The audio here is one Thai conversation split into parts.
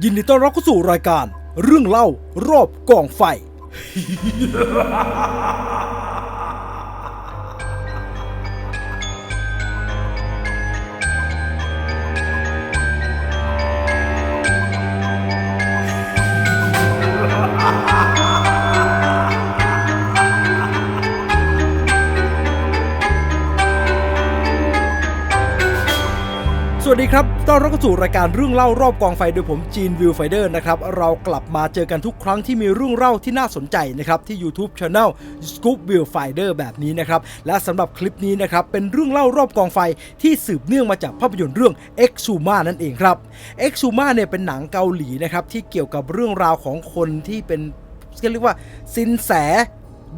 ยินดีต้อนรับเข้าสู่รายการ เรื่องเล่ารอบกองไฟ ครับต้อนรับเข้าสู่รายการเรื่องเล่ารอบกองไฟโดยผมจีนวิวไฟเดอร์นะครับ เรากลับมาเจอกันทุกครั้งที่มีเรื่องเล่าที่น่าสนใจนะครับ ที่ YouTube Channel Scoop v i e w Finder แบบนี้นะครับ และสำหรับคลิปนี้นะครับ เป็นเรื่องเล่ารอบกองไฟที่สืบเนื่องมาจากภาพยนตร์เรื่อง Exuma นั่นเองครับ Exuma เนี่ยเป็นหนังเกาหลีนะครับที่เกี่ยวกับเรื่องราวของคนที่เป็นเรียกว่าสินแส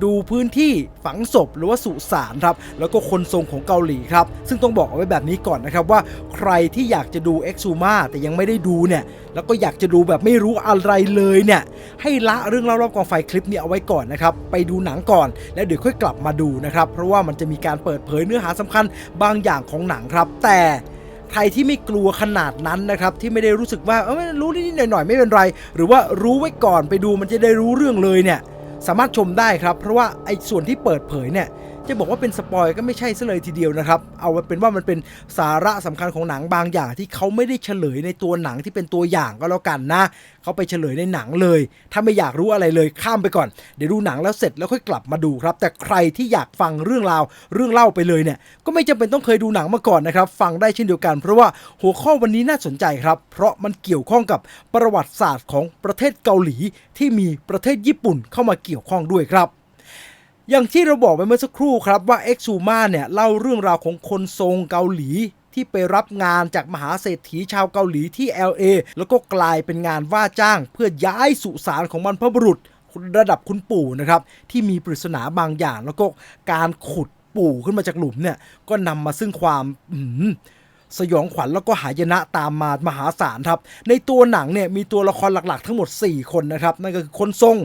ดูพื้นที่ฝังศพหรือว่าสุสานครับ แล้วก็คนทรงของเกาหลีครับ ซึ่งต้องบอกเอาไว้แบบนี้ก่อนนะครับว่าใครที่อยากจะดูเอ็กซูมาแต่ยังไม่ได้ดูเนี่ย แล้วก็อยากจะดูแบบไม่รู้อะไรเลยเนี่ย ให้ละเรื่องเล่ารอบกองไฟคลิปนี้เอาไว้ก่อนนะครับ ไปดูหนังก่อน แล้วเดี๋ยวค่อยกลับมาดูนะครับ เพราะว่ามันจะมีการเปิดเผยเนื้อหาสำคัญบางอย่างของหนังครับ แต่ใครที่ไม่กลัวขนาดนั้นนะครับ ที่ไม่ได้รู้สึกว่าเออรู้นิดหน่อยๆไม่เป็นไร หรือว่ารู้ไว้ก่อนไปดูมันจะได้รู้เรื่องเลยเนี่ย สามารถชมได้ครับ เพราะว่าไอ้ส่วนที่เปิดเผยเนี่ย จะบอกว่าเป็นสปอยก็ไม่ใช่ซะเลยทีเดียวนะครับ เอาเป็นว่ามันเป็นสาระสำคัญของหนังบางอย่างที่เขาไม่ได้เฉลยในตัวหนังที่เป็นตัวอย่างก็แล้วกันนะเขาไปเฉลยในหนังเลย ถ้าไม่อยากรู้อะไรเลยข้ามไปก่อน เดี๋ยวดูหนังแล้วเสร็จแล้วค่อยกลับมาดูครับ แต่ใครที่อยากฟังเรื่องราวเรื่องเล่าไปเลยเนี่ย ก็ไม่จำเป็นต้องเคยดูหนังมาก่อนนะครับ ฟังได้เช่นเดียวกัน เพราะว่าหัวข้อวันนี้น่าสนใจครับ เพราะมันเกี่ยวข้องกับประวัติศาสตร์ของประเทศเกาหลี ที่มีประเทศญี่ปุ่นเข้ามาเกี่ยวข้องด้วยครับ อย่างที่เราบอกไปเมื่อสักครู่ครับว่า e x u m a เนี่ยเล่าเรื่องราวของคนทรงเกาหลีที่ไปรับงานจากมหาเศรษฐีชาวเกาหลีที่ LA แล้วก็กลายเป็นงานว่าจ้าง เพื่อย้ายสุสานของบรรพบุรุษระดับคุณปู่นะครับที่มีปริศนาบางอย่าง แล้วก็การขุดปู่ขึ้นมาจากหลุมเนี่ยก็นำมาซึ่งความ สยองขวัญแล้วก็หายนะตามมามหาศาลครับ ในตัวหนังเนี่ยมีตัวละครหลักๆ ทั้งหมด 4 คนนะครับนั่นก็คือคนทรง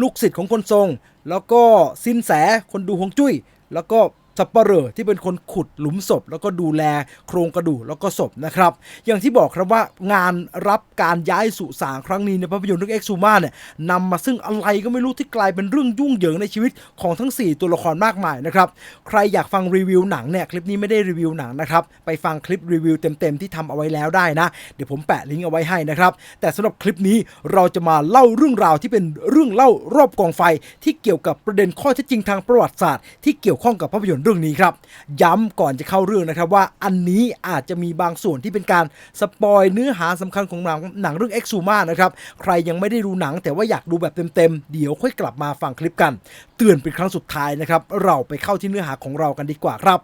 ลูกศิษย์ของคนทรง แล้วก็สินแสคนดูฮวงจุ้ย แล้วก็ สับปะเหร่อที่เป็นคนขุดหลุมศพ แล้วก็ดูแลโครงกระดูกแล้วก็ศพนะครับ อย่างที่บอกครับว่างานรับการย้ายสุสานครั้งนี้ในภาพยนตร์เรื่องเอ็กซูมาเนี่ยนำมาซึ่งอะไรก็ไม่รู้ที่กลายเป็นเรื่องยุ่งเหยิงในชีวิตของทั้ง 4 ตัวละครมากมายนะครับใครอยากฟังรีวิวหนังเนี่ยคลิปนี้ไม่ได้รีวิวหนังนะครับไปฟังคลิปรีวิวเต็มๆที่ทำเอาไว้แล้วได้นะ เดี๋ยวผมแปะลิงก์เอาไว้ให้นะครับแต่สำหรับคลิปนี้เราจะมาเล่าเรื่องราวที่เป็นเรื่องเล่ารอบกองไฟที่เกี่ยวกับประเด็นข้อเท็จจริงทางประวัติศาสตร์ที่เกี่ยวข้องกับภาพยนตร์เรื่องนี้ครับ ย้ำก่อนจะเข้าเรื่องนะครับว่าอันนี้อาจจะมีบางส่วนที่เป็นการสปอยเนื้อหาสำคัญของหนังหนังเรื่อง e x u m a นะครับใครยังไม่ได้ดูหนัง แต่ว่าอยากดูแบบเต็มๆเดี๋ยวค่อยกลับมาฟังคลิปกัน เตือนเป็นครั้งสุดท้ายนะครับเราไปเข้าที่เนื้อหาของเรากันดีกว่าครับ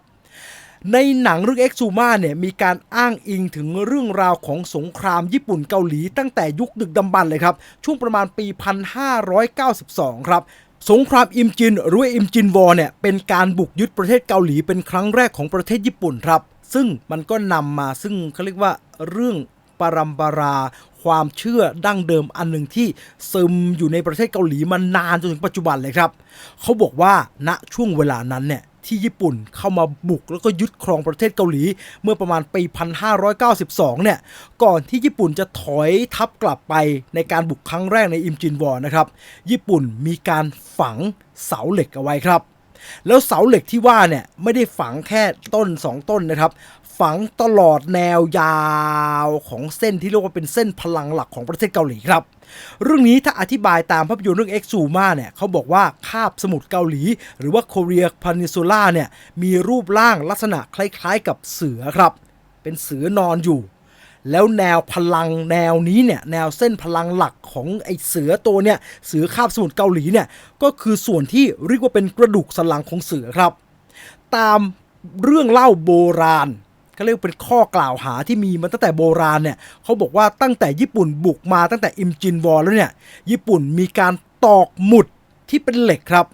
ในหนังเรื่อง e x u m a เนี่ยมีการอ้างอิงถึงเรื่องราวของสงครามญี่ปุ่นเกาหลีตั้งแต่ยุคดึกดำบรรพ์เลยครับ ช่วงประมาณปี 1592 ครับ สงครามอิมจินหรืออิมจินวอร์เนี่ยเป็นการบุกยึดประเทศเกาหลีเป็นครั้งแรกของประเทศญี่ปุ่นครับ ซึ่งมันก็นำมาซึ่งเขาเรียกว่าเรื่องปรัมปรา ความเชื่อดั้งเดิมอันหนึ่งที่ซึมอยู่ในประเทศเกาหลีมานานจนถึงปัจจุบันเลยครับ เขาบอกว่าณช่วงเวลานั้นเนี่ย ที่ญี่ปุ่นเข้ามาบุกแล้วก็ยึดครองประเทศเกาหลี เมื่อประมาณปี 1592 เนี่ย ก่อนที่ญี่ปุ่นจะถอยทัพกลับไปในการบุกครั้งแรกในอิมจินวอร์นะครับ ญี่ปุ่นมีการฝังเสาเหล็กเอาไว้ครับ แล้วเสาเหล็กที่ว่าเนี่ยไม่ได้ฝังแค่ต้น 2 ต้นนะครับ ฝังตลอดแนวยาวของเส้นที่เรียกว่าเป็นเส้นพลังหลักของประเทศเกาหลีครับ เรื่องนี้ถ้าอธิบายตามภาพยนตร์เรื่อง e x u m a เนี่ยเขาบอกว่าคาบสมุทรเกาหลี หรือว่า Korea Peninsula เนี่ยมีรูปร่างลักษณะคล้ายๆกับเสือครับ เป็นเสือนอนอยู่แล้วแนวพลังแนวนี้เนี่ยแนวเส้นพลังหลักของไอเสือตัวเนี่ยเสือคาบสมุทรเกาหลีเนี่ยก็คือส่วนที่เรียกว่าเป็นกระดูกสันหลังของเสือครับ ตามเรื่องเล่าโบราณ เขาเรียกเป็นข้อกล่าวหาที่มีมาตั้งแต่โบราณเนี่ยเขาบอกว่าตั้งแต่ญี่ปุ่นบุกมาตั้งแต่อิมจินวอร์แล้วเนี่ยญี่ปุ่นมีการตอกหมุดที่เป็นเหล็กครับ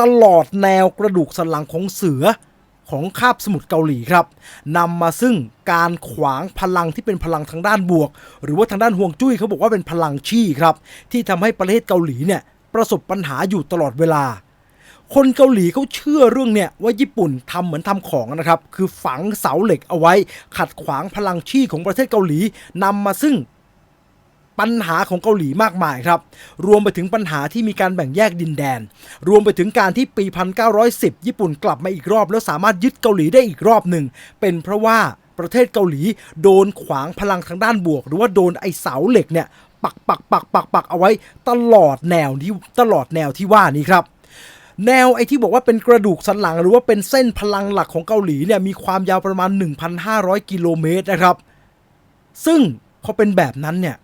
ตลอดแนวกระดูกสันหลังของเสือของคาบสมุทรเกาหลีครับนำมาซึ่งการขวางพลังที่เป็นพลังทางด้านบวก หรือว่าทางด้านห่วงจุ้ยเขาบอกว่าเป็นพลังชี่ครับ ที่ทำให้ประเทศเกาหลีเนี่ยประสบปัญหาอยู่ตลอดเวลา คนเกาหลีเขาเชื่อเรื่องเนี่ยว่าญี่ปุ่นทำเหมือนทำของนะครับ คือฝังเสาเหล็กเอาไว้ ขัดขวางพลังชี่ของประเทศเกาหลีนำมาซึ่งปัญหาของเกาหลีมากมายครับ รวมไปถึงปัญหาที่มีการแบ่งแยกดินแดน รวมไปถึงการที่ปี 1910 ญี่ปุ่นกลับมาอีกรอบ แล้วสามารถยึดเกาหลีได้อีกรอบหนึ่ง เป็นเพราะว่าประเทศเกาหลีโดนขวางพลังทางด้านบวก หรือว่าโดนไอเสาเหล็กเนี่ยปักปักปักปักปักเอาไว้ตลอดแนวที่ตลอดแนวที่ว่านี้ครับ แนวไอ้ที่บอกว่าเป็นกระดูกสันหลัง หรือว่าเป็นเส้นพลังหลักของเกาหลีเนี่ยมีความยาวประมาณ 1,500 กิโลเมตรนะครับ ซึ่งพอเป็นแบบนั้นเนี่ย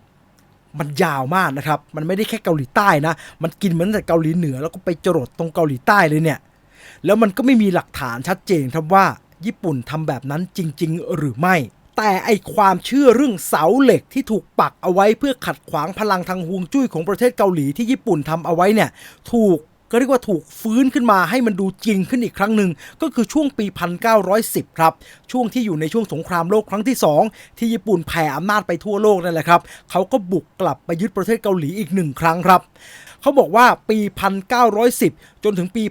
มันยาวมากนะครับ มันไม่ได้แค่เกาหลีใต้นะ มันกินมันตั้งแต่เกาหลีเหนือ แล้วก็ไปจรดตรงเกาหลีใต้เลยเนี่ย แล้วมันก็ไม่มีหลักฐานชัดเจนครับว่า ญี่ปุ่นทำแบบนั้นจริง ๆ หรือไม่ แต่ไอความเชื่อเรื่องเสาเหล็กที่ถูกปักเอาไว้เพื่อขัดขวางพลังทางฮวงจุ้ยของประเทศเกาหลีที่ญี่ปุ่นทำเอาไว้เนี่ย ถูก ก็เรียกว่าถูกฟื้นขึ้นมาให้มันดูจริงขึ้นอีกครั้งหนึ่งก็คือช่วงปี 1910 ครับ ช่วงที่อยู่ในช่วงสงครามโลกครั้งที่ 2 ที่ญี่ปุ่นแผ่อำนาจไปทั่วโลกนั่นแหละครับเขาก็บุกกลับไปยึดประเทศเกาหลีอีกหนึ่งครั้งครับเขาบอกว่าปี 1910 จนถึงปี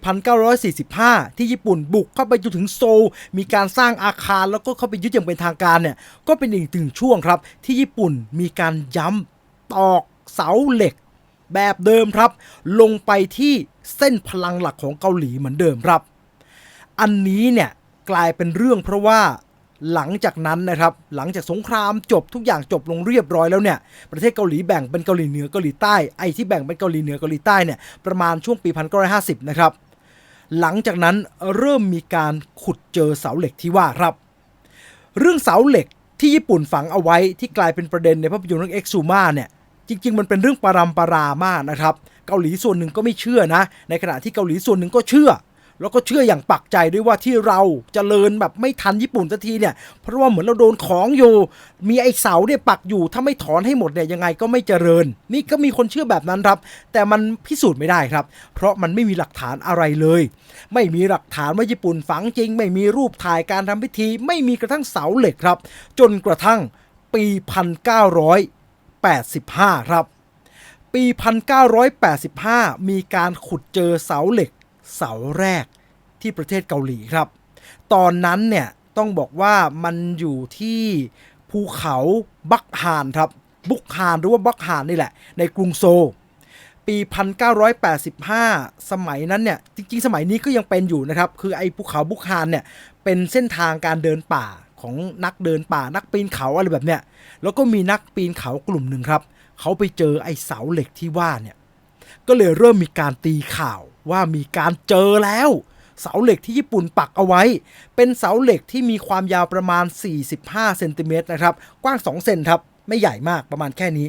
1945 ที่ญี่ปุ่นบุกเข้าไปจนถึงโซล มีการสร้างอาคารแล้วก็เข้าไปยึดอย่างเป็นทางการเนี่ย ก็เป็นอีกหนึ่งช่วงครับ ที่ญี่ปุ่นมีการย้ำตอกเสาเหล็ก แบบเดิมครับ ลงไปที่เส้นพลังหลักของเกาหลีเหมือนเดิมครับ อันนี้เนี่ยกลายเป็นเรื่องเพราะว่าหลังจากนั้นนะครับ หลังจากสงครามจบทุกอย่างจบลงเรียบร้อยแล้วเนี่ย ประเทศเกาหลีแบ่งเป็นเกาหลีเหนือเกาหลีใต้ ไอ้ที่แบ่งเป็นเกาหลีเหนือเกาหลีใต้เนี่ยประมาณช่วงปี 1950 นะครับ หลังจากนั้นเริ่มมีการขุดเจอเสาเหล็กที่ว่าครับ เรื่องเสาเหล็กที่ญี่ปุ่นฝังเอาไว้ที่กลายเป็นประเด็นในภาพยนตร์เรื่องเอ็กซูมาเนี่ย จริง ๆ มันเป็นเรื่องปรำปรามากนะครับ เกาหลีส่วนหนึ่งก็ไม่เชื่อนะ ในขณะที่เกาหลีส่วนหนึ่งก็เชื่อ แล้วก็เชื่ออย่างปักใจด้วยว่าที่เราจเจริญแบบไม่ทันญี่ปุ่นสักทีเนี่ย เพราะว่าเหมือนเราโดนของอยู่ มีไอ้เสาเนี่ยปักอยู่ ถ้าไม่ถอนให้หมดเนี่ยยังไงก็ไม่เจริญ นี่ก็มีคนเชื่อแบบนั้นครับ แต่มันพิสูจน์ไม่ได้ครับ เพราะมันไม่มีหลักฐานอะไรเลย ไม่มีหลักฐานว่าญี่ปุ่นฝังจริง ไม่มีรูปถ่ายการทำพิธี ไม่มีกระทั่งเสาเหล็กครับ จนกระทั่งปี 1985 ครับ ปี 1985 มีการขุดเจอเสาเหล็ก เสาแรกที่ประเทศเกาหลีครับ ตอนนั้นเนี่ยต้องบอกว่ามันอยู่ที่ภูเขาบักฮานครับ บุกฮานหรือว่าบักฮานนี่แหละ ในกรุงโซลปี 1985 สมัยนั้นเนี่ย จริง ๆ สมัยนี้ก็ยังเป็นอยู่นะครับ คือไอ้ภูเขาบุกฮานเนี่ย เป็นเส้นทางการเดินป่าของนักเดินป่านักปีนเขาอะไรแบบเนี้ย แล้วก็มีนักปีนเขากลุ่มหนึ่งครับเขาไปเจอไอ้เสาเหล็กที่ว่าเนี่ยก็เลยเริ่มมีการตีข่าวว่ามีการเจอแล้ว เสาเหล็กที่ญี่ปุ่นปักเอาไว้ เป็นเสาเหล็กที่มีความยาวประมาณ 45เซนติเมตรนะครับกว้าง 2 เซนครับไม่ใหญ่มากประมาณแค่นี้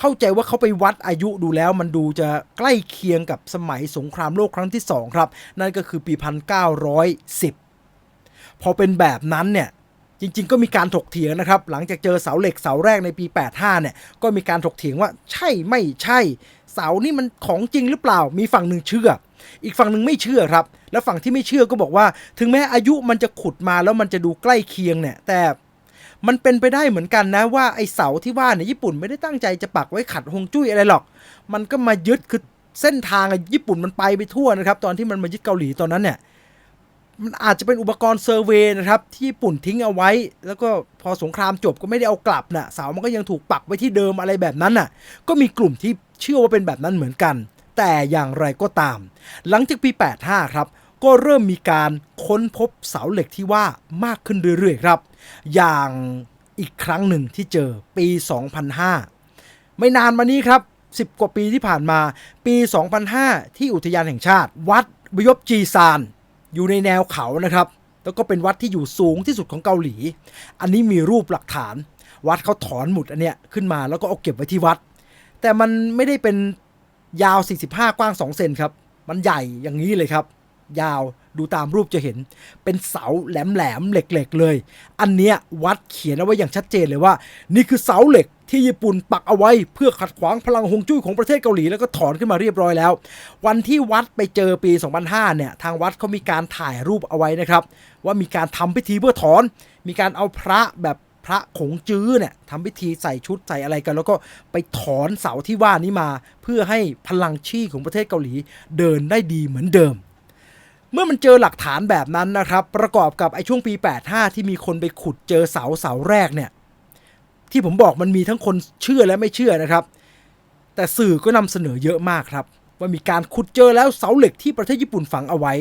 เข้าใจว่าเขาไปวัดอายุดูแล้ว มันดูจะใกล้เคียงกับสมัยสงครามโลกครั้งที่ 2 ครับ นั่นก็คือปี 1910 พอเป็นแบบนั้นเนี่ย จริง ๆ ก็มีการถกเถียงนะครับ หลังจากเจอเสาเหล็กเสาแรกในปี 85 เนี่ย ก็มีการถกเถียงว่าใช่ไม่ใช่ เสานี่มันของจริงหรือเปล่า มีฝั่งหนึ่งเชื่อ อีกฝั่งหนึ่งไม่เชื่อครับ แล้วฝั่งที่ไม่เชื่อก็บอกว่า ถึงแม้อายุมันจะขุดมาแล้วมันจะดูใกล้เคียงเนี่ย แต่มันเป็นไปได้เหมือนกันนะว่าไอเสาที่ว่าเนี่ยญี่ปุ่นไม่ได้ตั้งใจจะปักไว้ขัดฮวงจุ้ยอะไรหรอก มันก็มายึดคือเส้นทางญี่ปุ่นมันไปไปทั่วนะครับ ตอนที่มันมายึดเกาหลีตอนนั้นเนี่ย มันอาจจะเป็นอุปกรณ์เซอร์เวย์นะครับ ที่ญี่ปุ่นทิ้งเอาไว้ แล้วก็พอสงครามจบก็ไม่ได้เอากลับนะ่ะเสามันก็ยังถูกปักไว้ที่เดิมอะไรแบบนั้นน่ะ ก็มีกลุ่มที่เชื่อว่าเป็นแบบนั้นเหมือนกัน แต่อย่างไรก็ตาม หลังจากปี 85 ครับ ก็เริ่มมีการค้นพบเสาเหล็กที่ว่ามากขึ้นเรื่อยๆครับ อย่างอีกครั้งหนึ่งที่เจอปี 2005 ไม่นานมานี้ครับ 10 กว่าปีที่ผ่านมา ปี 2005 ที่อุทยานแห่งชาติ วัดบยบจีซาน อยู่ในแนวเขานะครับ แล้วก็เป็นวัดที่อยู่สูงที่สุดของเกาหลี อันนี้มีรูปหลักฐาน วัดเขาถอนหมุดอันเนี้ยขึ้นมาแล้วก็เอาเก็บไว้ที่วัด แต่มันไม่ได้เป็นยาว 45 กว้าง 2 เซนครับ มันใหญ่อย่างนี้เลยครับ ยาวดูตามรูปจะเห็น เป็นเสาแหลมๆเหล็กๆเลย อันเนี้ยวัดเขียนเอาไว้อย่างชัดเจนเลยว่า นี่คือเสาเหล็ก ที่ญี่ปุ่นปักเอาไว้เพื่อขัดขวางพลังฮงจุ้ยของประเทศเกาหลีแล้วก็ถอนขึ้นมาเรียบร้อยแล้ว วันที่วัดไปเจอปี 2005 เนี่ย ทางวัดเขามีการถ่ายรูปเอาไว้นะครับ ว่ามีการทำพิธีเพื่อถอน มีการเอาพระแบบพระขงจื้อเนี่ยทำพิธีใส่ชุดใส่อะไรกัน แล้วก็ไปถอนเสาที่ว่านี้มา เพื่อให้พลังชี่ของประเทศเกาหลีเดินได้ดีเหมือนเดิมเมื่อมันเจอหลักฐานแบบนั้นนะครับ ประกอบกับไอ้ช่วงปี 85 ที่มีคนไปขุดเจอเสาเสาแรกเนี่ย ที่ผมบอกมันมีทั้งคนเชื่อและไม่เชื่อนะครับ แต่สื่อก็นำเสนอเยอะมากครับ ว่ามีการขุดเจอแล้วเสาเหล็กที่ประเทศญี่ปุ่นฝังเอาไว้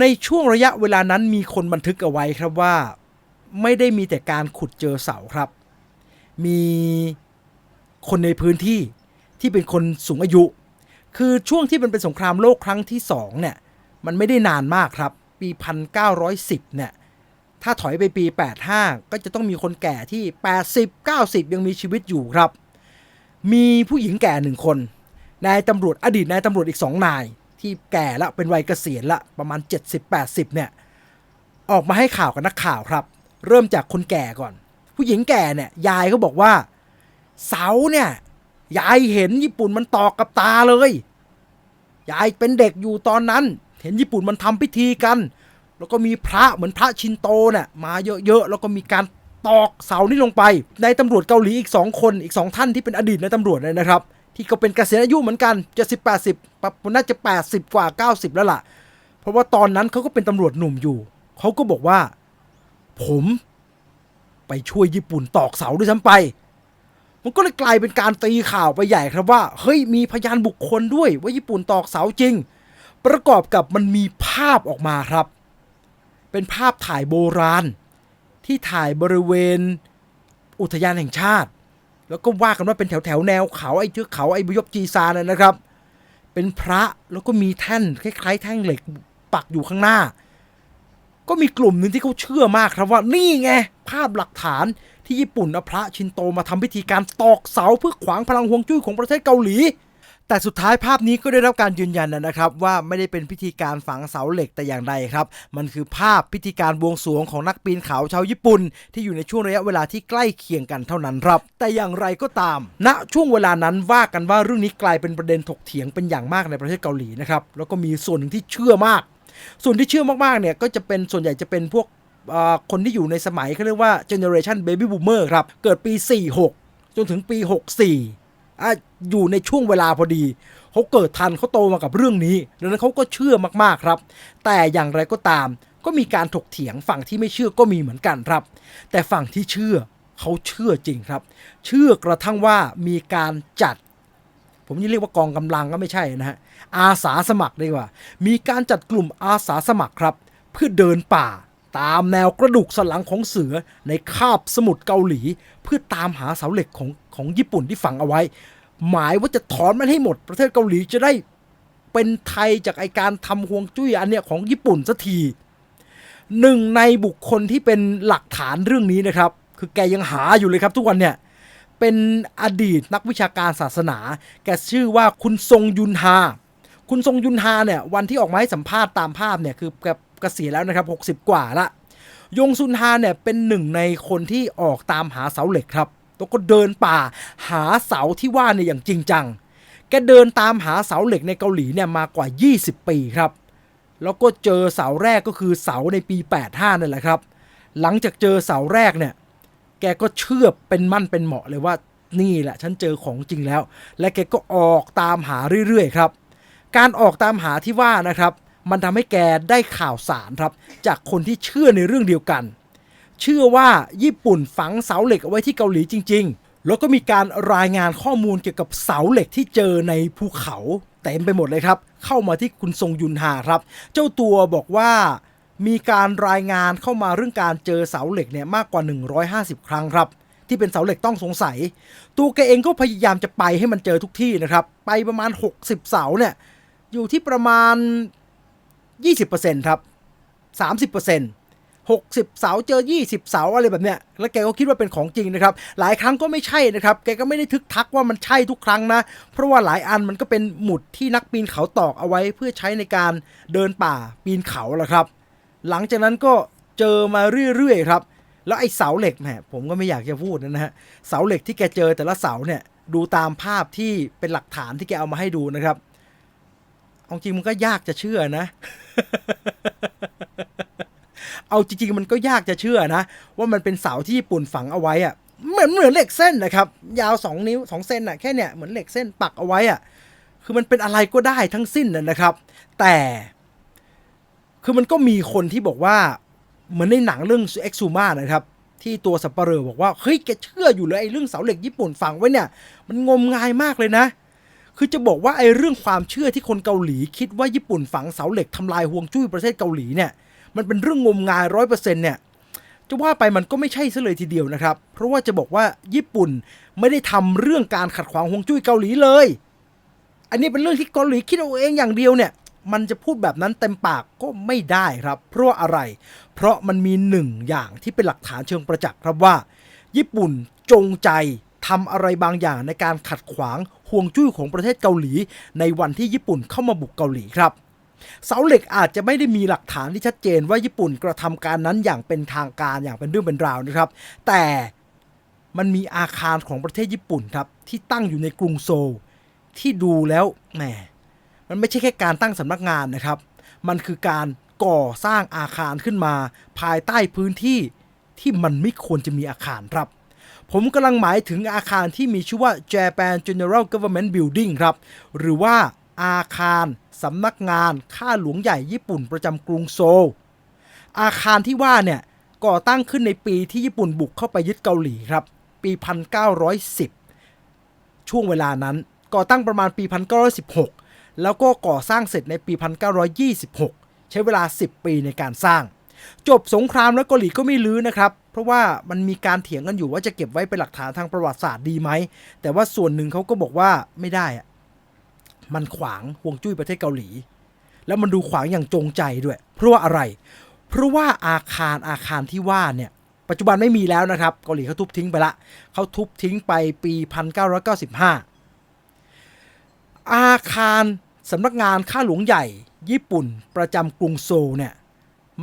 ในช่วงระยะเวลานั้นมีคนบันทึกเอาไว้ครับว่า ไม่ได้มีแต่การขุดเจอเสาครับ มีคนในพื้นที่ที่เป็นคนสูงอายุ คือช่วงที่มันเป็นสงครามโลกครั้งที่สองเนี่ยมันไม่ได้นานมากครับ ปี 1910เนี่ย ถ้าถอยไปปี 85 ก็จะต้องมีคนแก่ที่ 80 90 ยังมีชีวิตอยู่ครับ มีผู้หญิงแก่หนึ่งคน นายตำรวจอดีตนายตำรวจอีกสองนาย ที่แก่ละเป็นวัยเกษียณละประมาณ 70-80 เนี่ย ออกมาให้ข่าวกับนักข่าวครับ เริ่มจากคนแก่ก่อน ผู้หญิงแก่เนี่ยยายเขาบอกว่า เสาเนี่ยยายเห็นญี่ปุ่นมันตอกกับตาเลย ยายเป็นเด็กอยู่ตอนนั้น เห็นญี่ปุ่นมันทำพิธีกัน แล้วก็มีพระเหมือนพระชินโตเนี่ยมาเยอะๆแล้วก็มีการตอกเสานี่ลงไป ในตำรวจเกาหลีอีก 2 คนอีก 2 ท่านที่เป็นอดีตในตำรวจเลยนะครับ ที่ก็เป็นเกษียณอายุเหมือนกัน70 80ปะน่าจะ 80 กว่า 90 แล้วล่ะ เพราะว่าตอนนั้นเขาก็เป็นตำรวจหนุ่มอยู่ เขาก็บอกว่า ผมไปช่วยญี่ปุ่นตอกเสาด้วยซ้ำไป มันก็เลยกลายเป็นการตีข่าวไปใหญ่ครับว่า เฮ้ยมีพยานบุคคลด้วยว่าญี่ปุ่นตอกเสาจริง ประกอบกับมันมีภาพออกมาครับ เป็นภาพถ่ายโบราณ ที่ถ่ายบริเวณอุทยานแห่งชาติ แล้วก็ว่ากันว่าเป็นแถวแถวแนวเขาไอ้เทือกเขาไอ้บยบจีซานนะครับ เป็นพระแล้วก็มีแท่นคล้ายๆ แท่งเหล็กปักอยู่ข้างหน้า ก็มีกลุ่มหนึ่งที่เขาเชื่อมากครับว่านี่ไงภาพหลักฐานที่ญี่ปุ่นเอาพระชินโตมาทำพิธีการตอกเสาเพื่อขวางพลังฮวงจุ้ยของประเทศเกาหลี แต่สุดท้ายภาพนี้ก็ได้รับการยืนยันนะครับ ว่าไม่ได้เป็นพิธีการฝังเสาเหล็กแต่อย่างใดครับ มันคือภาพพิธีการบวงสรวงของนักปีนเขาชาวญี่ปุ่น ที่อยู่ในช่วงระยะเวลาที่ใกล้เคียงกันเท่านั้นครับ แต่อย่างไรก็ตาม ณช่วงเวลานั้นว่ากันว่าเรื่องนี้กลายเป็นประเด็นถกเถียงเป็นอย่างมากในประเทศเกาหลีนะครับแล้วก็มีส่วนหนึ่งที่เชื่อมาก ส่วนที่เชื่อมากๆเนี่ยก็จะเป็นส่วนใหญ่จะเป็นพวกคนที่อยู่ในสมัยเขาเรียกว่า generation baby boomer ครับเกิดปี 46 จนถึงปี 64 ออยู่ในช่วงเวลาพอดี เขาเกิดทันเขาโตมากับเรื่องนี้ดังนั้นเขาก็เชื่อมากๆครับ แต่อย่างไรก็ตาม ก็มีการถกเถียงฝั่งที่ไม่เชื่อก็มีเหมือนกันครับ แต่ฝั่งที่เชื่อเขาเชื่อจริงครับ เชื่อกระทั่งว่ามีการจัด ผมนี่เรียกว่ากองกำลังก็ไม่ใช่นะฮะอาสาสมัครดีกว่า มีการจัดกลุ่มอาสาสมัครครับ เพื่อเดินป่า ตามแนวกระดูกสันหลังของเสือในคาบสมุทรเกาหลี เพื่อตามหาเสาเหล็กของของญี่ปุ่นที่ฝังเอาไว้ หมายว่าจะถอนมันให้หมด ประเทศเกาหลีจะได้เป็นไทยจากไอการทำห่วงจุ้ยอันเนี้ยของญี่ปุ่นสักทีหนึ่งในบุคคลที่เป็นหลักฐานเรื่องนี้นะครับ คือแกยังหาอยู่เลยครับทุกวันเนี่ยเป็นอดีตนักวิชาการศาสนา แกชื่อว่าคุณทรงยุนฮาคุณทรงยุนฮาเนี่ยวันที่ออกมาให้สัมภาษณ์ตามภาพเนี่ยคือแก กษียณแล้วนะครับ 60 กว่าละยงซุนฮาเนี่ยเป็นหนึ่งในคนที่ออกตามหาเสาเหล็กครับแล้วก็เดินป่าหาเสาที่ว่าเนี่ยอย่างจริงจัง แกเดินตามหาเสาเหล็กในเกาหลีเนี่ยมากว่า 20 ปีครับ แล้วก็เจอเสาแรกก็คือเสาในปี 85 นั่นแหละครับ หลังจากเจอเสาแรกเนี่ย แกก็เชื่อเป็นมั่นเป็นเหมาะเลยว่านี่แหละฉันเจอของจริงแล้ว และแกก็ออกตามหาเรื่อยๆครับ การออกตามหาที่ว่านะครับ มันทำให้แกได้ข่าวสารครับ จากคนที่เชื่อในเรื่องเดียวกัน เชื่อว่าญี่ปุ่นฝังเสาเหล็กเอาไว้ที่เกาหลีจริง ๆ แล้วก็มีการรายงานข้อมูลเกี่ยวกับเสาเหล็กที่เจอในภูเขาเต็มไปหมดเลยครับ เข้ามาที่คุณทรงยุนฮาครับ เจ้าตัวบอกว่ามีการรายงานเข้ามาเรื่องการเจอเสาเหล็กเนี่ยมากกว่า 150 ครั้งครับ ที่เป็นเสาเหล็กต้องสงสัย ตัวแกเองก็พยายามจะไปให้มันเจอทุกที่นะครับ ไปประมาณ 60 เสาเนี่ยอยู่ที่ประมาณ 20%ครับ 30% 60 เสาเจอ 20 เสาอะไรแบบเนี้ย แล้วแกก็คิดว่าเป็นของจริงนะครับ หลายครั้งก็ไม่ใช่นะครับ แกก็ไม่ได้ทึกทักว่ามันใช่ทุกครั้งนะ เพราะว่าหลายอันมันก็เป็นหมุดที่นักปีนเขาตอกเอาไว้เพื่อใช้ในการเดินป่าปีนเขาแหละครับ หลังจากนั้นก็เจอมาเรื่อยๆครับ แล้วไอ้เสาเหล็กแหมผมก็ไม่อยากจะพูดนะฮะ เสาเหล็กที่แกเจอแต่ละเสาเนี่ยดูตามภาพที่เป็นหลักฐานที่แกเอามาให้ดูนะครับ เอาจริงมันก็ยากจะเชื่อนะ เอาจริงๆมันก็ยากจะเชื่อนะ ว่ามันเป็นเสาที่ญี่ปุ่นฝังเอาไว้อะเหมือนเหมือนเหล็กเส้นนะครับ ยาว2นิ้ว2เซนอะแค่เนี่ยเหมือนเหล็กเส้นปักเอาไว้อะคือมันเป็นอะไรก็ได้ทั้งสิ้นนะครับ แต่คือมันก็มีคนที่บอกว่า เหมือนในหนังเรื่อง e x u m a นะครับ ที่ตัวสับปะเหร่อบอกว่า เฮ้ยแกเชื่ออยู่เลยไอ้เรื่องเสาเหล็กญี่ปุ่นฝังไว้เนี่ย มันงมงายมากเลยนะ คือจะบอกว่าไอ้เรื่องความเชื่อที่คนเกาหลี คิดว่าญี่ปุ่นฝังเสาเหล็กทำลายห่วงจุ้ยประเทศเกาหลีเนี่ย มันเป็นเรื่องงมงายร้อยเปอร์เซ็นต์เนี่ยจะว่าไปมันก็ไม่ใช่ซะเลยทีเดียวนะครับ เพราะว่าจะบอกว่าญี่ปุ่นไม่ได้ทำเรื่องการขัดขวางห่วงจุ้ยเกาหลีเลย อันนี้เป็นเรื่องที่เกาหลีคิดเอาเองอย่างเดียวเนี่ย มันจะพูดแบบนั้นเต็มปากก็ไม่ได้ครับ เพราะาอะไร เพราะมันมีหนึ่งอย่างที่เป็นหลักฐานเชิงประจักษ์ครับว่า ญี่ปุ่นจงใจทำอะไรบางอย่างในการขัดขวาง ห่วงจุ้ยของประเทศเกาหลี ในวันที่ญี่ปุ่นเข้ามาบุกเกาหลีครับเสาเหล็กอาจจะไม่ได้มีหลักฐานที่ชัดเจนว่าญี่ปุ่นกระทำการนั้นอย่างเป็นทางการอย่างเป็นเรื่องเป็นราวนะครับ แต่มันมีอาคารของประเทศญี่ปุ่นครับที่ตั้งอยู่ในกรุงโซลที่ดูแล้วแหมมันไม่ใช่แค่การตั้งสำนักงานนะครับ มันคือการก่อสร้างอาคารขึ้นมา ภายใต้พื้นที่ที่มันไม่ควรจะมีอาคารครับ ผมกำลังหมายถึงอาคารที่มีชื่อว่า Japan General Government Building ครับ หรือว่าอาคารสำนักงานข้าหลวงใหญ่ญี่ปุ่นประจำกรุงโซล อาคารที่ว่าเนี่ยก่อตั้งขึ้นในปีที่ญี่ปุ่นบุกเข้าไปยึดเกาหลีครับ ปี 1910 ช่วงเวลานั้น ก่อตั้งประมาณปี 1916 แล้วก็ก่อสร้างเสร็จในปี 1926 ใช้เวลา 10 ปีในการสร้าง จบสงครามแล้วเกาหลีก็ไม่ลื้อนะครับ เพราะว่ามันมีการเถียงกันอยู่ว่าจะเก็บไว้เป็นหลักฐานทางประวัติศาสตร์ดีไหม แต่ว่าส่วนหนึ่งเขาก็บอกว่าไม่ได้อะมันขวางห่วงจุ้ยประเทศเกาหลี แล้วมันดูขวางอย่างจงใจด้วย เพราะว่าอะไร เพราะว่าอาคารอาคารที่ว่าเนี่ย ปัจจุบันไม่มีแล้วนะครับ เกาหลีเขาทุบทิ้งไปละเขาทุบทิ้งไปปี 1995 อาคารสำนักงานข้าหลวงใหญ่ ญี่ปุ่นประจำกรุงโซลเนี่ย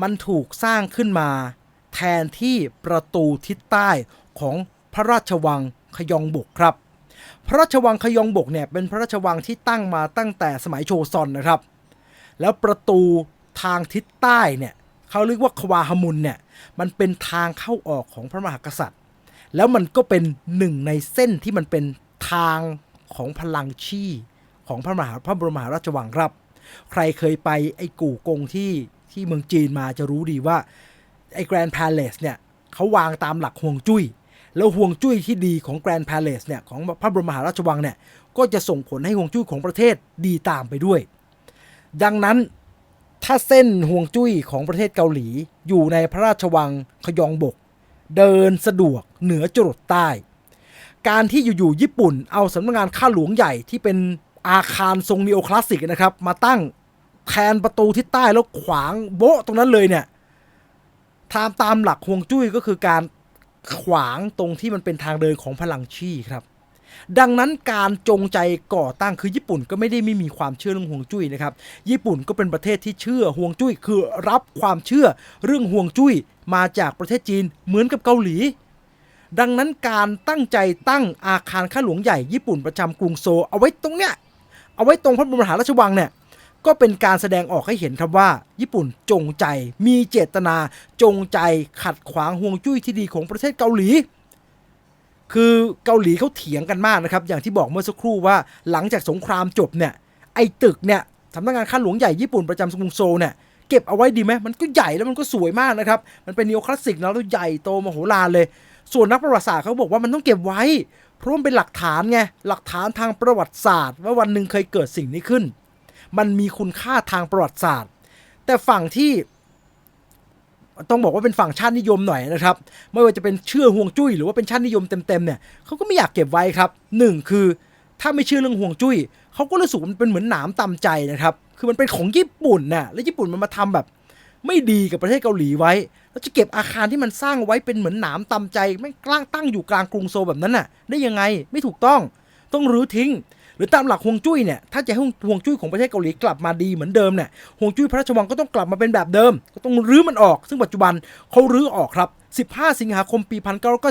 มันถูกสร้างขึ้นมา แทนที่ประตูทิศใต้ของพระราชวังขยองบกครับ พระราชวังขยองบกเนี่ยเป็นพระราชวังที่ตั้งมาตั้งแต่สมัยโชซอนนะครับ แล้วประตูทางทิศใต้เนี่ยเขาเรียกว่าควาฮมุนเนี่ยมันเป็นทางเข้าออกของพระมหากษัตริย์ แล้วมันก็เป็นหนึ่งในเส้นที่มันเป็นทางของพลังชีของพระมหาพระบรมมหาราชวังครับ ใครเคยไปไอ้กู่กงที่ที่เมืองจีนมาจะรู้ดีว่า ไอ้แกรนด์พาเลสเนี่ยเขาวางตามหลักห่วงจุ้ย แล้วห่วงจุ้ยที่ดีของแกรนด์พาเลสเนี่ยของพระบรมมหาราชวังเนี่ยก็จะส่งผลให้ห่วงจุ้ยของประเทศดีตามไปด้วย ดังนั้นถ้าเส้นห่วงจุ้ยของประเทศเกาหลี อยู่ในพระราชวังขยองบก เดินสะดวกเหนือจรดใต้ การที่อยู่ๆญี่ปุ่นเอาสำนักงานข้าหลวงใหญ่ที่เป็นอาคารทรงนีโอคลาสสิกนะครับ มาตั้งแทนประตูทิศใต้แล้วขวางโบ๊ะตรงนั้นเลยเนี่ย ตามตามหลักฮวงจุ้ยก็คือการขวางตรงที่มันเป็นทางเดินของพลังชี่ครับ ดังนั้นการจงใจก่อตั้งคือญี่ปุ่นก็ไม่ได้ไม่มีความเชื่อเรื่องฮวงจุ้ยนะครับ ญี่ปุ่นก็เป็นประเทศที่เชื่อฮวงจุ้ยคือรับความเชื่อเรื่องฮวงจุ้ยมาจากประเทศจีนเหมือนกับเกาหลี ดังนั้นการตั้งใจตั้งอาคารข้าหลวงใหญ่ญี่ปุ่นประจำกรุงโซ เอาไว้ตรงเนี้ยเอาไว้ตรงพระบรมมหาราชวังเนี่ย ก็เป็นการแสดงออกให้เห็นครับว่า ญี่ปุ่นจงใจ มีเจตนา จงใจขัดขวางห่วงจุ้ยที่ดีของประเทศเกาหลี คือเกาหลีเขาเถียงกันมากนะครับ อย่างที่บอกเมื่อสักครู่ว่าหลังจากสงครามจบเนี่ยไอ้ตึกเนี่ยสำนักงานข้าหลวงใหญ่ญี่ปุ่นประจำกรุงโซลเนี่ยเก็บเอาไว้ดีไหมมันก็ใหญ่แล้วมันก็สวยมากนะครับ มันเป็นนีโคลาสสิกนะแล้วใหญ่โตมโหฬารเลย ส่วนนักประวัติศาสตร์เขาบอกว่ามันต้องเก็บไว้ เพราะมันเป็นหลักฐานไง หลักฐานทางประวัติศาสตร์ ว่าวันหนึ่งเคยเกิดสิ่งนี้ขึ้น มันมีคุณค่าทางประวัติศาสตร์ แต่ฝั่งที่ต้องบอกว่าเป็นฝั่งชาตินิยมหน่อยนะครับ ไม่ว่าจะเป็นเชื่อห่วงจุ้ยหรือว่าเป็นชาตินิยมเต็มๆเนี่ยเขาก็ไม่อยากเก็บไว้ครับหนึ่งคือถ้าไม่เชื่อเรื่องห่วงจุ้ยเขาก็รู้สึกมันเป็นเหมือนหนามตำใจนะครับ คือมันเป็นของญี่ปุ่นน่ะแล้วญี่ปุ่นมันมาทำแบบ ไม่ดีกับประเทศเกาหลีไว้ แล้วจะเก็บอาคารที่มันสร้างไว้เป็นเหมือนหนามตำใจไม่กล้างตั้งอยู่กลางกรุงโซลแบบนั้นน่ะ ได้ยังไงไม่ถูกต้อง ต้องรื้อทิ้ง หรือตามหลักฮวงจุ้ยเนี่ยถ้าจะให้ฮวงจุ้ยของประเทศเกาหลีกลับมาดีเหมือนเดิมเนี่ยฮวงจุ้ยพระราชวังก็ต้องกลับมาเป็นแบบเดิม ก็ต้องรื้อมันออก ซึ่งปัจจุบันเขารื้อออกครับ 15 สิงหาคมปี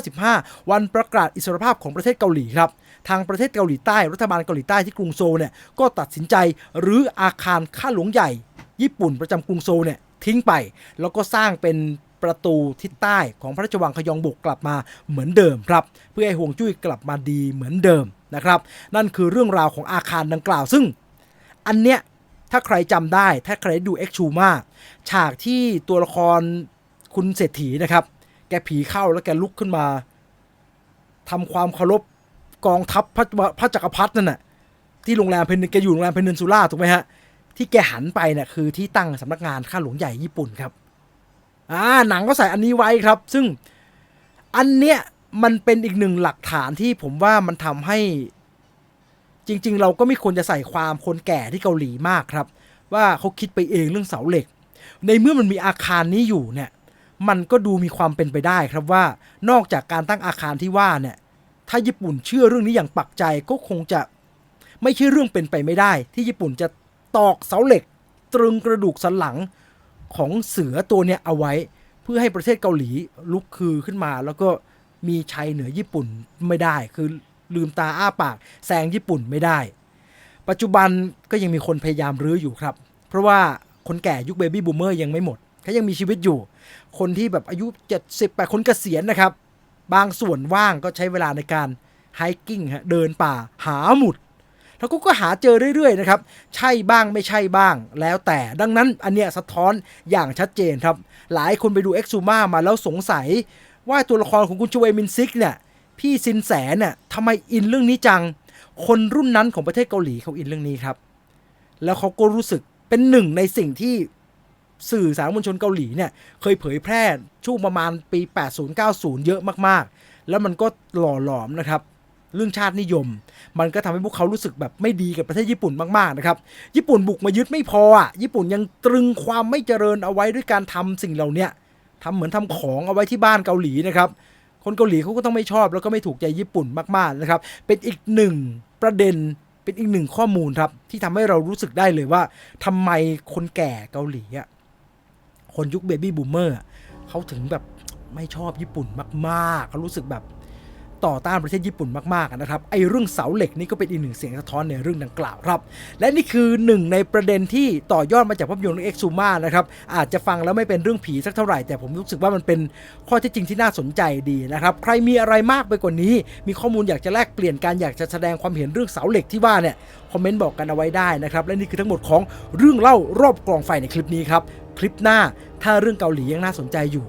1995 วันประกาศอิสรภาพของประเทศเกาหลีครับ ทางประเทศเกาหลีใต้ รัฐบาลเกาหลีใต้ที่กรุงโซลเนี่ยก็ตัดสินใจรื้ออาคารข้าหลวงใหญ่ ญี่ปุ่นประจำกรุงโซลเนี่ยทิ้งไป แล้วก็สร้างเป็นประตูทิศใต้ของพระราชวังขยองบกกลับมาเหมือนเดิมครับ เพื่อให้ห่วงจุ้ยกลับมาดีเหมือนเดิม นะครับ นั่นคือเรื่องราวของอาคารดังกล่าว ซึ่งอันเนี้ยถ้าใครจำได้ ถ้าใครดูเอ็กชูมาฉากที่ตัวละครคุณเศรษฐีนะครับ แกผีเข้าแล้วแกลุกขึ้นมาทำความเคารพกองทัพพระพระจักรพรรดินั่นน่ะที่โรงแรมเพนแกอยู่โรงแรมเพนนินซูล่าถูกไหมฮะ ที่แกหันไปเนี่ยคือที่ตั้งสำนักงานข้าหลวงใหญ่ญี่ปุ่นครับอ่าหนังก็ใส่อันนี้ไว้ครับ ซึ่งอันเนี้ย มันเป็นอีกหนึ่งหลักฐานที่ผมว่ามันทำให้ จริง ๆ เราก็ไม่ควรจะใส่ความคนแก่ที่เกาหลีมากครับ ว่าเขาคิดไปเองเรื่องเสาเหล็ก ในเมื่อมันมีอาคารนี้อยู่เนี่ย มันก็ดูมีความเป็นไปได้ครับว่านอกจากการตั้งอาคารที่ว่าเนี่ย ถ้าญี่ปุ่นเชื่อเรื่องนี้อย่างปักใจก็คงจะไม่ใช่เรื่องเป็นไปไม่ได้ ที่ญี่ปุ่นจะตอกเสาเหล็ก ตรึงกระดูกสันหลังของเสือตัวเนี้ยเอาไว้ เพื่อให้ประเทศเกาหลีลุกคือขึ้นมาแล้วก็ มีชัยเหนือญี่ปุ่นไม่ได้ คือลืมตาอ้าปากแซงญี่ปุ่นไม่ได้ ปัจจุบันก็ยังมีคนพยายามรื้ออยู่ครับ เพราะว่าคนแก่ยุคเบบี้บูมเมอร์ยังไม่หมดเขายังมีชีวิตอยู่ คนที่แบบอายุ 70ไปคนเกษียณนะครับ บางส่วนว่างก็ใช้เวลาในการไฮกิ้งฮะเดินป่าหาหมุด แล้วก็ก็หาเจอเรื่อยๆนะครับ ใช่บ้างไม่ใช่บ้าง แล้วแต่ดังนั้นอันเนี้ยสะท้อนอย่างชัดเจนครับ หลายคนไปดูเอ็กซูมามาแล้วสงสัย ว่าตัวละครของคุณชูเวมินซิกเนี่ยพี่ซินแสเนี่ยทำไมอินเรื่องนี้จัง คนรุ่นนั้นของประเทศเกาหลีเขาอินเรื่องนี้ครับ แล้วเขาก็รู้สึกเป็นหนึ่งในสิ่งที่สื่อสารมวลชนเกาหลีเนี่ยเคยเผยแพร่ช่วงประมาณปี 80-90 เยอะมากๆ แล้วมันก็หล่อหลอมนะครับ เรื่องชาตินิยม มันก็ทำให้พวกเขารู้สึกแบบไม่ดีกับประเทศญี่ปุ่นมากๆนะครับ ญี่ปุ่นบุกมายึดไม่พออะญี่ปุ่นยังตรึงความไม่เจริญเอาไว้ด้วยการทำสิ่งเหล่านี้ ทำเหมือนทำของเอาไว้ที่บ้านเกาหลีนะครับคนเกาหลีเขาก็ต้องไม่ชอบแล้วก็ไม่ถูกใจญี่ปุ่นมากๆนะครับ เป็นอีกหนึ่งประเด็นเป็นอีกหนึ่งข้อมูลครับ ที่ทำให้เรารู้สึกได้เลยว่าทำไมคนแก่เกาหลีอะคนยุคเบบี้บูมเมอร์เขาถึงแบบไม่ชอบญี่ปุ่นมากๆเขารู้สึกแบบ ต่อต้านประเทศญี่ปุ่นมากๆนะครับไอ้เรื่องเสาเหล็กนี่ก็เป็นอีกหนึ่งเสียงสะท้อนในเรื่องดังกล่าวครับและนี่คือหนึ่งในประเด็นที่ต่อยอดมาจากภาพยนตร์เรื่องเอ็กซูมานะครับอาจจะฟังแล้วไม่เป็นเรื่องผีสักเท่าไหร่ แต่ผมรู้สึกว่ามันเป็นข้อเท็จจริงที่น่าสนใจดีนะครับใครมีอะไรมากไปกว่านี้ มีข้อมูลอยากจะแลกเปลี่ยนกันอยากจะแสดงความเห็นเรื่องเสาเหล็กที่ว่าเนี่ยคอมเมนต์บอกกันเอาไว้ได้นะครับและนี่คือทั้งหมดของเรื่องเล่ารอบกองไฟในคลิปนี้ครับคลิปหน้าถ้าเรื่องเกาหลียังน่าสนใจอยู่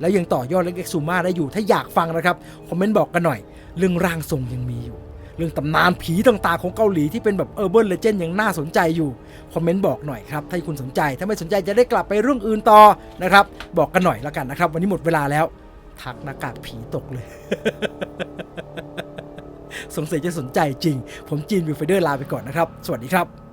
แล้วยังต่อยอดเรื่องเอ็กซูมาได้อยู่ ถ้าอยากฟังนะครับ คอมเมนต์บอกกันหน่อย เรื่องร่างทรงยังมีอยู่ เรื่องตำนานผีต่างๆของเกาหลีที่เป็นแบบเออร์เบิร์นเลเจนด์ยังน่าสนใจอยู่ คอมเมนต์บอกหน่อยครับ ถ้าคุณสนใจ ถ้าไม่สนใจจะได้กลับไปเรื่องอื่นต่อนะครับ บอกกันหน่อยแล้วกันนะครับ วันนี้หมดเวลาแล้ว ทักหน้ากากผีตกเลย สงสัยจะสนใจจริง ผมจีนวิวไฟเดอร์ลาไปก่อนนะครับ สวัสดีครับ